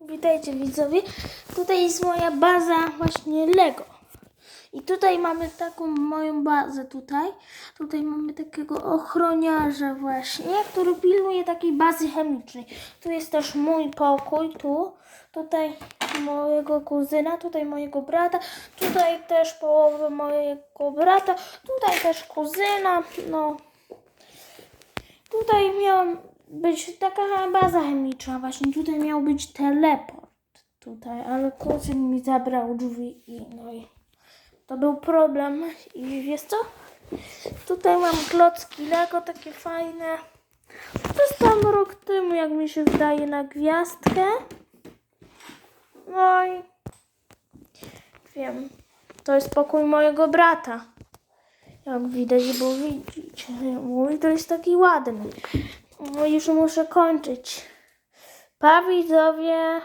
Witajcie widzowie. Tutaj jest moja baza właśnie Lego. I tutaj mamy taką moją bazę tutaj. Tutaj mamy takiego ochroniarza właśnie, który pilnuje takiej bazy chemicznej. Tu jest też mój pokój, tu. Tutaj mojego kuzyna, tutaj mojego brata, tutaj też połowę mojego brata, tutaj też kuzyna, no. Tutaj miała być taka baza chemiczna właśnie, tutaj miał być teleport. Tutaj, ale kuzyn mi zabrał drzwi i no i to był problem. I wiesz co? Tutaj mam klocki Lego takie fajne. Dostałam rok temu, jak mi się zdaje, na gwiazdkę. No i wiem, to jest pokój mojego brata. Jak widać, bo widzicie, mój to jest taki ładny. No już muszę kończyć. Pa widzowie.